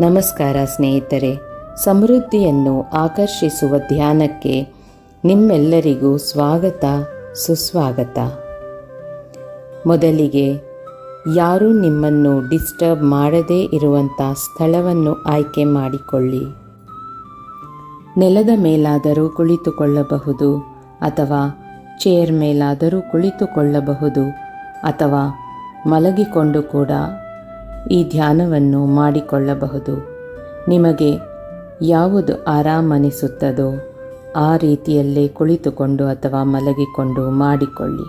ನಮಸ್ಕಾರ ಸ್ನೇಹಿತರೆ, ಸಮೃದ್ಧಿಯನ್ನು ಆಕರ್ಷಿಸುವ ಧ್ಯಾನಕ್ಕೆ ನಿಮ್ಮೆಲ್ಲರಿಗೂ ಸ್ವಾಗತ, ಸುಸ್ವಾಗತ. ಮೊದಲಿಗೆ, ಯಾರೂ ನಿಮ್ಮನ್ನು ಡಿಸ್ಟರ್ಬ್ ಮಾಡದೇ ಇರುವಂಥ ಸ್ಥಳವನ್ನು ಆಯ್ಕೆ ಮಾಡಿಕೊಳ್ಳಿ. ನೆಲದ ಮೇಲಾದರೂ ಕುಳಿತುಕೊಳ್ಳಬಹುದು ಅಥವಾ ಚೇರ್ ಮೇಲಾದರೂ ಕುಳಿತುಕೊಳ್ಳಬಹುದು ಅಥವಾ ಮಲಗಿಕೊಂಡು ಕೂಡ ಈ ಧ್ಯಾನವನ್ನು ಮಾಡಿಕೊಳ್ಳಬಹುದು. ನಿಮಗೆ ಯಾವುದು ಆರಾಮನಿಸುತ್ತದೋ ಆ ರೀತಿಯಲ್ಲೇ ಕುಳಿತುಕೊಂಡು ಅಥವಾ ಮಲಗಿಕೊಂಡು ಮಾಡಿಕೊಳ್ಳಿ.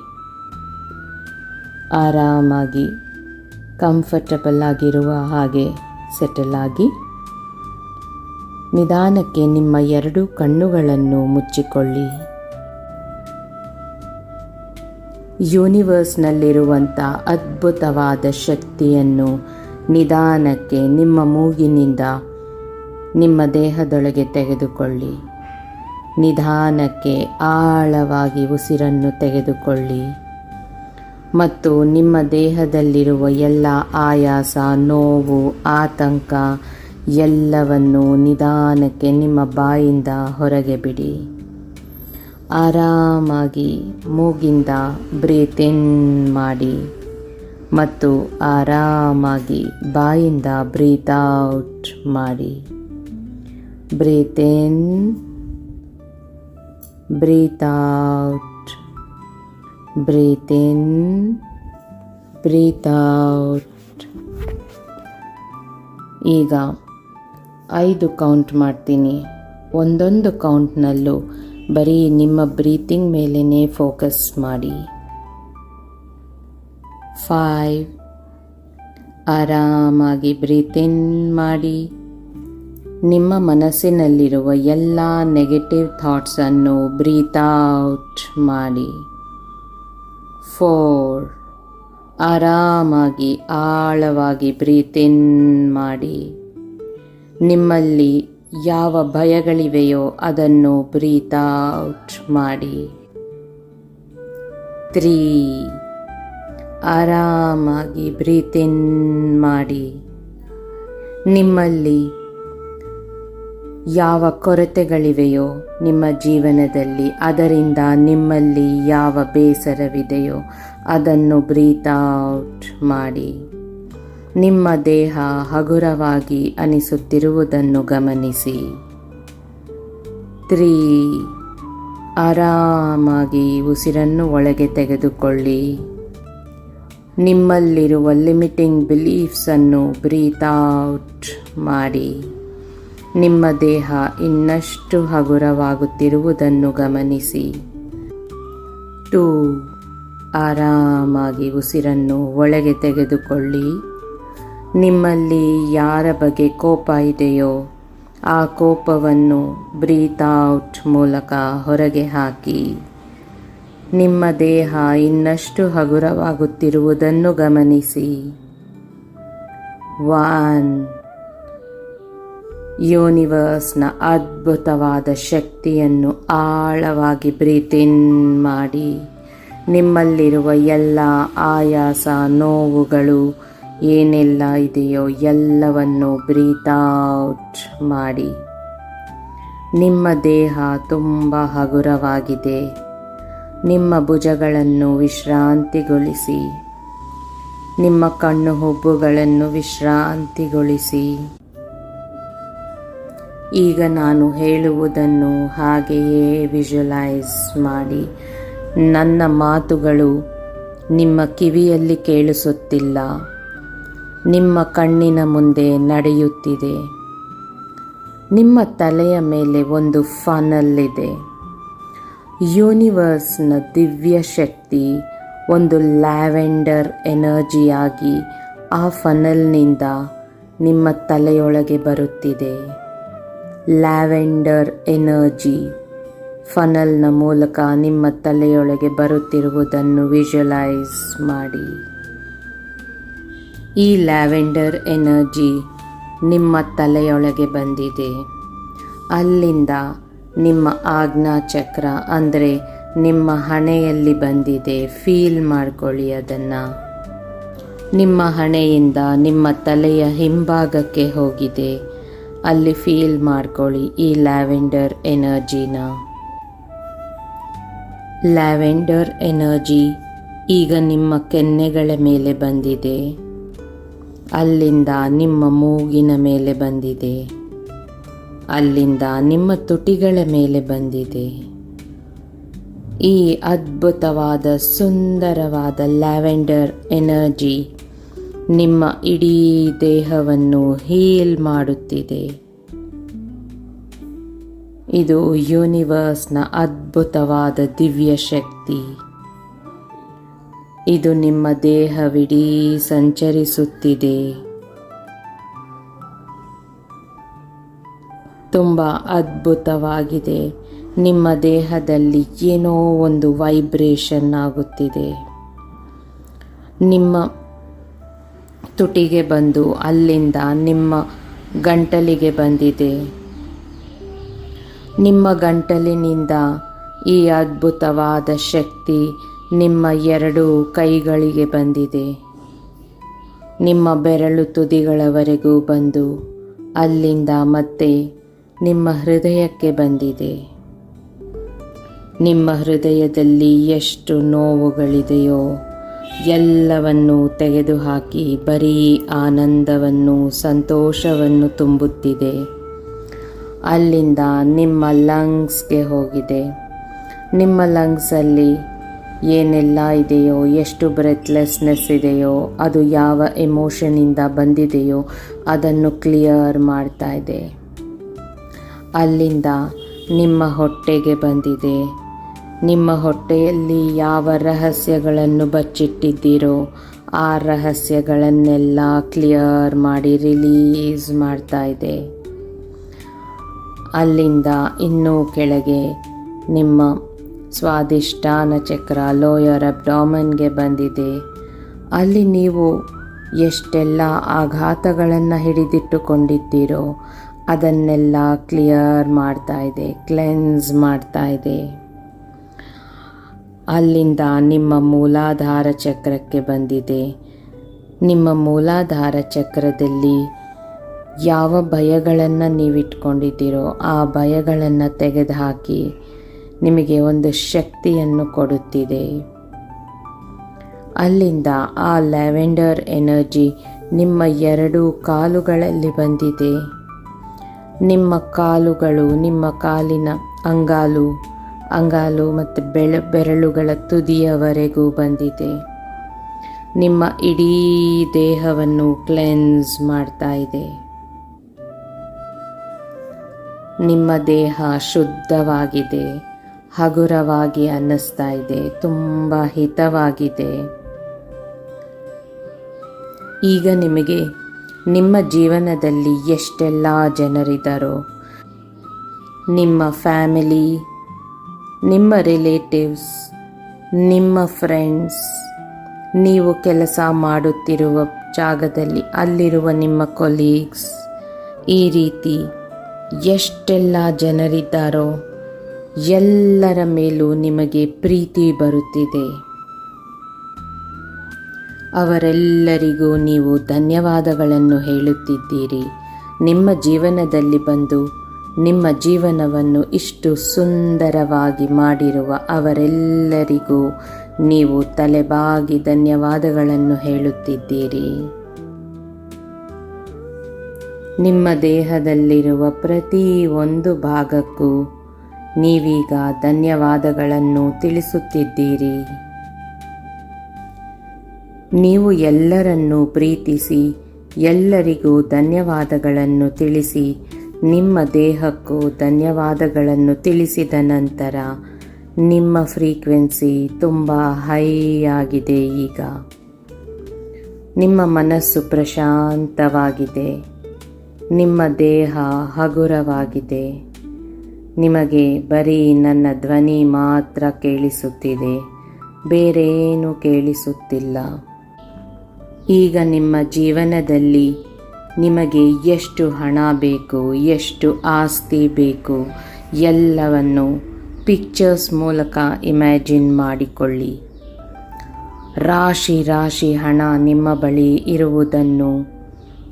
ಆರಾಮಾಗಿ ಕಂಫರ್ಟಬಲ್ ಆಗಿರುವ ಹಾಗೆ ಸೆಟಲ್ ಆಗಿ, ನಿಧಾನಕ್ಕೆ ನಿಮ್ಮ ಎರಡು ಕಣ್ಣುಗಳನ್ನು ಮುಚ್ಚಿಕೊಳ್ಳಿ. ಯೂನಿವರ್ಸ್ನಲ್ಲಿರುವಂಥ ಅದ್ಭುತವಾದ ಶಕ್ತಿಯನ್ನು ನಿಧಾನಕ್ಕೆ ನಿಮ್ಮ ಮೂಗಿನಿಂದ ನಿಮ್ಮ ದೇಹದೊಳಗೆ ತೆಗೆದುಕೊಳ್ಳಿ. ನಿಧಾನಕ್ಕೆ ಆಳವಾಗಿ ಉಸಿರನ್ನು ತೆಗೆದುಕೊಳ್ಳಿ. ಮತ್ತು ನಿಮ್ಮ ದೇಹದಲ್ಲಿರುವ ಎಲ್ಲ ಆಯಾಸ, ನೋವು, ಆತಂಕ ಎಲ್ಲವನ್ನು ನಿಧಾನಕ್ಕೆ ನಿಮ್ಮ ಬಾಯಿಂದ ಹೊರಗೆ ಬಿಡಿ. ಆರಾಮಾಗಿ ಮೂಗಿಂದ ಬ್ರೀತ್ ಮಾಡಿ. ಮತ್ತು ಆರಾಮಾಗಿ ಬಾಯಿಂದ ಬ್ರೀತ್ ಔಟ್ ಮಾಡಿ. Breathe in breathe out. Breathe in breathe out. ಈಗ ಐದು ಕೌಂಟ್ ಮಾಡ್ತೀನಿ. ಒಂದೊಂದು ಕೌಂಟ್ನಲ್ಲೂ ಬರೀ ನಿಮ್ಮ ಬ್ರೀತಿಂಗ್ ಮೇಲೇ ಫೋಕಸ್ ಮಾಡಿ. ಫೈವ್ ಆರಾಮಾಗಿ ಬ್ರೀತ್ ಮಾಡಿ. ನಿಮ್ಮ ಮನಸ್ಸಿನಲ್ಲಿರುವ ಎಲ್ಲ ನೆಗೆಟಿವ್ ಥಾಟ್ಸನ್ನು ಬ್ರೀತ್ ಔಟ್ ಮಾಡಿ. ಫೋರ್ ಆರಾಮಾಗಿ, ಆಳವಾಗಿ ಬ್ರೀತ್ ಮಾಡಿ. ನಿಮ್ಮಲ್ಲಿ ಯಾವ ಭಯಗಳಿವೆಯೋ ಅದನ್ನು ಬ್ರೀತ್ ಔಟ್ ಮಾಡಿ. ತ್ರೀ ಆರಾಮಾಗಿ ಬ್ರೀತ್ ಇನ್ ಮಾಡಿ. ನಿಮ್ಮಲ್ಲಿ ಯಾವ ಕೊರತೆಗಳಿವೆಯೋ ನಿಮ್ಮ ಜೀವನದಲ್ಲಿ, ಅದರಿಂದ ನಿಮ್ಮಲ್ಲಿ ಯಾವ ಬೇಸರವಿದೆಯೋ ಅದನ್ನು ಬ್ರೀತ್ ಔಟ್ ಮಾಡಿ. ನಿಮ್ಮ ದೇಹ ಹಗುರವಾಗಿ ಅನಿಸುತ್ತಿರುವುದನ್ನು ಗಮನಿಸಿ. ತ್ರೀ, ಆರಾಮಾಗಿ ಉಸಿರನ್ನು ಒಳಗೆ ತೆಗೆದುಕೊಳ್ಳಿ. ನಿಮ್ಮಲ್ಲಿರುವ ಲಿಮಿಟಿಂಗ್ ಬಿಲೀಫ್ಸನ್ನು ಬ್ರೀತ್ ಔಟ್ ಮಾಡಿ. ನಿಮ್ಮ ದೇಹ ಇನ್ನಷ್ಟು ಹಗುರವಾಗುತ್ತಿರುವುದನ್ನು ಗಮನಿಸಿ. ಟೂ, ಆರಾಮಾಗಿ ಉಸಿರನ್ನು ಒಳಗೆ ತೆಗೆದುಕೊಳ್ಳಿ. ನಿಮ್ಮಲ್ಲಿ ಯಾರ ಬಗ್ಗೆ ಕೋಪ ಇದೆಯೋ, ಆ ಕೋಪವನ್ನು ಬ್ರೀತ್ ಔಟ್ ಮೂಲಕ ಹೊರಗೆ ಹಾಕಿ. ನಿಮ್ಮ ದೇಹ ಇನ್ನಷ್ಟು ಹಗುರವಾಗುತ್ತಿರುವುದನ್ನು ಗಮನಿಸಿ. ವಾನ್. ಯೂನಿವರ್ಸ್ನ ಅದ್ಭುತವಾದ ಶಕ್ತಿಯನ್ನು ಆಳವಾಗಿ ಬ್ರೀತ್ ಇನ್ ಮಾಡಿ. ನಿಮ್ಮಲ್ಲಿರುವ ಎಲ್ಲ ಆಯಾಸ, ನೋವುಗಳು ಏನೆಲ್ಲ ಇದೆಯೋ ಎಲ್ಲವನ್ನು ಬ್ರೀತ್ ಔಟ್ ಮಾಡಿ. ನಿಮ್ಮ ದೇಹ ತುಂಬ ಹಗುರವಾಗಿದೆ. ನಿಮ್ಮ ಭುಜಗಳನ್ನು ವಿಶ್ರಾಂತಿಗೊಳಿಸಿ. ನಿಮ್ಮ ಕಣ್ಣು ಹುಬ್ಬುಗಳನ್ನು ವಿಶ್ರಾಂತಿಗೊಳಿಸಿ. ಈಗ ನಾನು ಹೇಳುವುದನ್ನು ಹಾಗೆಯೇ ವಿಜುವಲೈಸ್ ಮಾಡಿ. ನನ್ನ ಮಾತುಗಳು ನಿಮ್ಮ ಕಿವಿಯಲ್ಲಿ ಕೇಳಿಸುತ್ತಿಲ್ಲ. ನಿಮ್ಮ ಕಣ್ಣಿನ ಮುಂದೆ ನಡೆಯುತ್ತಿದೆ. ನಿಮ್ಮ ತಲೆಯ ಮೇಲೆ ಒಂದು ಫನಲ್ಲಿದೆ ಇದೆ. ಯೂನಿವರ್ಸ್ನ ದಿವ್ಯ ಶಕ್ತಿ, ಒಂದು ಲ್ಯಾವೆಂಡರ್ ಎನರ್ಜಿಯಾಗಿ ಆ ಫನಲ್ನಿಂದ ನಿಮ್ಮ ತಲೆಯೊಳಗೆ ಬರುತ್ತಿದೆ. ಲ್ಯಾವೆಂಡರ್ ಎನರ್ಜಿ ಫನಲ್ನ ಮೂಲಕ ನಿಮ್ಮ ತಲೆಯೊಳಗೆ ಬರುತ್ತಿರುವುದನ್ನು ವಿಜುವಲೈಸ್ ಮಾಡಿ. ಈ ಲ್ಯಾವೆಂಡರ್ ಎನರ್ಜಿ ನಿಮ್ಮ ತಲೆಯೊಳಗೆ ಬಂದಿದೆ. ಅಲ್ಲಿಂದ ನಿಮ್ಮ ಆಜ್ಞಾ ಚಕ್ರ ಅಂದರೆ ನಿಮ್ಮ ಹಣೆಯಲ್ಲಿ ಬಂದಿದೆ, ಫೀಲ್ ಮಾಡ್ಕೊಳ್ಳಿ ಅದನ್ನು. ನಿಮ್ಮ ಹಣೆಯಿಂದ ನಿಮ್ಮ ತಲೆಯ ಹಿಂಭಾಗಕ್ಕೆ ಹೋಗಿದೆ, ಅಲ್ಲಿ ಫೀಲ್ ಮಾಡ್ಕೊಳ್ಳಿ ಈ ಲ್ಯಾವೆಂಡರ್ ಎನರ್ಜಿನ. ಲ್ಯಾವೆಂಡರ್ ಎನರ್ಜಿ ಈಗ ನಿಮ್ಮ ಕೆನ್ನೆಗಳ ಮೇಲೆ ಬಂದಿದೆ, ಅಲ್ಲಿಂದ ನಿಮ್ಮ ಮೂಗಿನ ಮೇಲೆ ಬಂದಿದೆ. ಅಲ್ಲಿಂದ ನಿಮ್ಮ ತುಟಿಗಳ ಮೇಲೆ ಬಂದಿದೆ. ಈ ಅದ್ಭುತವಾದ, ಸುಂದರವಾದ ಲ್ಯಾವೆಂಡರ್ ಎನರ್ಜಿ ನಿಮ್ಮ ಇಡೀ ದೇಹವನ್ನು ಹೀಲ್ ಮಾಡುತ್ತಿದೆ. ಇದು ಯೂನಿವರ್ಸ್ನ ಅದ್ಭುತವಾದ ದಿವ್ಯ ಶಕ್ತಿ. ಇದು ನಿಮ್ಮ ದೇಹವಿಡೀ ಸಂಚರಿಸುತ್ತಿದೆ. ತುಂಬ ಅದ್ಭುತವಾಗಿದೆ. ನಿಮ್ಮ ದೇಹದಲ್ಲಿ ಏನೋ ಒಂದು ವೈಬ್ರೇಷನ್ ಆಗುತ್ತಿದೆ. ನಿಮ್ಮ ತುಟಿಗೆ ಬಂದು ಅಲ್ಲಿಂದ ನಿಮ್ಮ ಗಂಟಲಿಗೆ ಬಂದಿದೆ. ನಿಮ್ಮ ಗಂಟಲಿನಿಂದ ಈ ಅದ್ಭುತವಾದ ಶಕ್ತಿ ನಿಮ್ಮ ಎರಡು ಕೈಗಳಿಗೆ ಬಂದಿದೆ. ನಿಮ್ಮ ಬೆರಳು ತುದಿಗಳವರೆಗೂ ಬಂದು ಅಲ್ಲಿಂದ ಮತ್ತೆ ನಿಮ್ಮ ಹೃದಯಕ್ಕೆ ಬಂದಿದೆ. ನಿಮ್ಮ ಹೃದಯದಲ್ಲಿ ಎಷ್ಟು ನೋವುಗಳಿದೆಯೋ ಎಲ್ಲವನ್ನು ತೆಗೆದುಹಾಕಿ ಬರೀ ಆನಂದವನ್ನು ಸಂತೋಷವನ್ನು ತುಂಬುತ್ತಿದೆ. ಅಲ್ಲಿಂದ ನಿಮ್ಮ ಲಂಗ್ಸ್ಗೆ ಹೋಗಿದೆ. ನಿಮ್ಮ ಲಂಗ್ಸಲ್ಲಿ ಏನೆಲ್ಲ ಇದೆಯೋ, ಎಷ್ಟು ಬ್ರೆತ್ಲೆಸ್ನೆಸ್ ಇದೆಯೋ, ಅದು ಯಾವ ಎಮೋಷನಿಂದ ಬಂದಿದೆಯೋ ಅದನ್ನು ಕ್ಲಿಯರ್ ಮಾಡ್ತಾ ಇದೆ. ಅಲ್ಲಿಂದ ನಿಮ್ಮ ಹೊಟ್ಟೆಗೆ ಬಂದಿದೆ. ನಿಮ್ಮ ಹೊಟ್ಟೆಯಲ್ಲಿ ಯಾವ ರಹಸ್ಯಗಳನ್ನು ಬಚ್ಚಿಟ್ಟಿದ್ದೀರೋ ಆ ರಹಸ್ಯಗಳನ್ನೆಲ್ಲ ಕ್ಲಿಯರ್ ಮಾಡಿ ರಿಲೀಸ್ ಮಾಡ್ತಾ ಇದೆ. ಅಲ್ಲಿಂದ ಇನ್ನೂ ಕೆಳಗೆ ನಿಮ್ಮ ಸ್ವಾದಿಷ್ಟಾನ ಚಕ್ರ ಲೋಯರ್ ಅಬ್ಡಾಮನ್ಗೆ ಬಂದಿದೆ. ಅಲ್ಲಿ ನೀವು ಎಷ್ಟೆಲ್ಲ ಆಘಾತಗಳನ್ನು ಹಿಡಿದಿಟ್ಟುಕೊಂಡಿದ್ದೀರೋ ಅದನ್ನೆಲ್ಲ ಕ್ಲಿಯರ್ ಮಾಡ್ತಾ ಇದೆ ಕ್ಲೆನ್ಸ್ ಮಾಡ್ತಾ ಇದೆ. ಅಲ್ಲಿಂದ ನಿಮ್ಮ ಮೂಲಾಧಾರ ಚಕ್ರಕ್ಕೆ ಬಂದಿದೆ. ನಿಮ್ಮ ಮೂಲಾಧಾರ ಚಕ್ರದಲ್ಲಿ ಯಾವ ಭಯಗಳನ್ನು ನೀವಿಟ್ಕೊಂಡಿದ್ದೀರೋ ಆ ಭಯಗಳನ್ನು ತೆಗೆದುಹಾಕಿ ನಿಮಗೆ ಒಂದು ಶಕ್ತಿಯನ್ನು ಕೊಡುತ್ತಿದೆ. ಅಲ್ಲಿಂದ ಆ ಲ್ಯಾವೆಂಡರ್ ಎನರ್ಜಿ ನಿಮ್ಮ ಎರಡು ಕಾಲುಗಳಲ್ಲಿ ಬಂದಿದೆ. ನಿಮ್ಮ ಕಾಲುಗಳು, ನಿಮ್ಮ ಕಾಲಿನ ಅಂಗಾಲು ಅಂಗಾಲು ಮತ್ತು ಬೆಳ, ಬೆರಳುಗಳ ತುದಿಯವರೆಗೂ ಬಂದಿದೆ. ನಿಮ್ಮ ಇಡೀ ದೇಹವನ್ನು ಕ್ಲೆನ್ಸ್ ಮಾಡ್ತಾ ಇದೆ. ನಿಮ್ಮ ದೇಹ ಶುದ್ಧವಾಗಿದೆ, ಹಗುರವಾಗಿ ಅನ್ನಿಸ್ತಾ ಇದೆ, ತುಂಬ ಹಿತವಾಗಿದೆ. ಈಗ ನಿಮಗೆ ನಿಮ್ಮ ಜೀವನದಲ್ಲಿ ಎಷ್ಟೆಲ್ಲ ಜನರಿದ್ದಾರೋ ನಿಮ್ಮ ಫ್ಯಾಮಿಲಿ, ನಿಮ್ಮ ರಿಲೇಟಿವ್ಸ್, ನಿಮ್ಮ ಫ್ರೆಂಡ್ಸ್, ನೀವು ಕೆಲಸ ಮಾಡುತ್ತಿರುವ ಜಾಗದಲ್ಲಿ ಅಲ್ಲಿರುವ ನಿಮ್ಮ ಕೊಲೀಗ್ಸ್, ಈ ರೀತಿ ಎಷ್ಟೆಲ್ಲ ಜನರಿದ್ದಾರೋ ಎಲ್ಲರ ಮೇಲೂ ನಿಮಗೆ ಪ್ರೀತಿ ಬರುತ್ತಿದೆ. ಅವರೆಲ್ಲರಿಗೂ ನೀವು ಧನ್ಯವಾದಗಳನ್ನು ಹೇಳುತ್ತಿದ್ದೀರಿ. ನಿಮ್ಮ ಜೀವನದಲ್ಲಿ ಬಂದು ನಿಮ್ಮ ಜೀವನವನ್ನು ಇಷ್ಟು ಸುಂದರವಾಗಿ ಮಾಡಿರುವ ಅವರೆಲ್ಲರಿಗೂ ನೀವು ತಲೆಬಾಗಿ ಧನ್ಯವಾದಗಳನ್ನು ಹೇಳುತ್ತಿದ್ದೀರಿ. ನಿಮ್ಮ ದೇಹದಲ್ಲಿರುವ ಪ್ರತಿ ಒಂದು ಭಾಗಕ್ಕೂ ನೀವೀಗ ಧನ್ಯವಾದಗಳನ್ನು ತಿಳಿಸುತ್ತಿದ್ದೀರಿ. ನೀವು ಎಲ್ಲರನ್ನೂ ಪ್ರೀತಿಸಿ, ಎಲ್ಲರಿಗೂ ಧನ್ಯವಾದಗಳನ್ನು ತಿಳಿಸಿ, ನಿಮ್ಮ ದೇಹಕ್ಕೂ ಧನ್ಯವಾದಗಳನ್ನು ತಿಳಿಸಿದ ನಂತರ ನಿಮ್ಮ ಫ್ರೀಕ್ವೆನ್ಸಿ ತುಂಬ ಹೈ ಆಗಿದೆ ಈಗ. ನಿಮ್ಮ ಮನಸ್ಸು ಪ್ರಶಾಂತವಾಗಿದೆ. ನಿಮ್ಮ ದೇಹ ಹಗುರವಾಗಿದೆ. ನಿಮಗೆ ಬರೀ ನನ್ನ ಧ್ವನಿ ಮಾತ್ರ ಕೇಳಿಸುತ್ತಿದೆ. ಬೇರೇನೂ ಕೇಳಿಸುತ್ತಿಲ್ಲ. ಈಗ ನಿಮ್ಮ ಜೀವನದಲ್ಲಿ ನಿಮಗೆ ಎಷ್ಟು ಹಣ ಬೇಕು, ಎಷ್ಟು ಆಸ್ತಿ ಬೇಕು, ಎಲ್ಲವನ್ನು ಪಿಕ್ಚರ್ಸ್ ಮೂಲಕ ಇಮ್ಯಾಜಿನ್ ಮಾಡಿಕೊಳ್ಳಿ. ರಾಶಿ ರಾಶಿ ಹಣ ನಿಮ್ಮ ಬಳಿ ಇರುವುದನ್ನು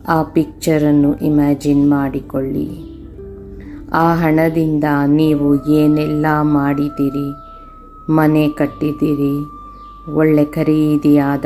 ಆ ಪಿಕ್ಚರನ್ನು ಇಮ್ಯಾಜಿನ್ ಮಾಡಿಕೊಳ್ಳಿ. ಆ ಹಣದಿಂದ ನೀವು ಏನೆಲ್ಲ ಮಾಡಿದ್ದೀರಿ? ಮನೆ ಕಟ್ಟಿದ್ದೀರಿ? ಒಳ್ಳೆ ಖರೀದಿಯಾದ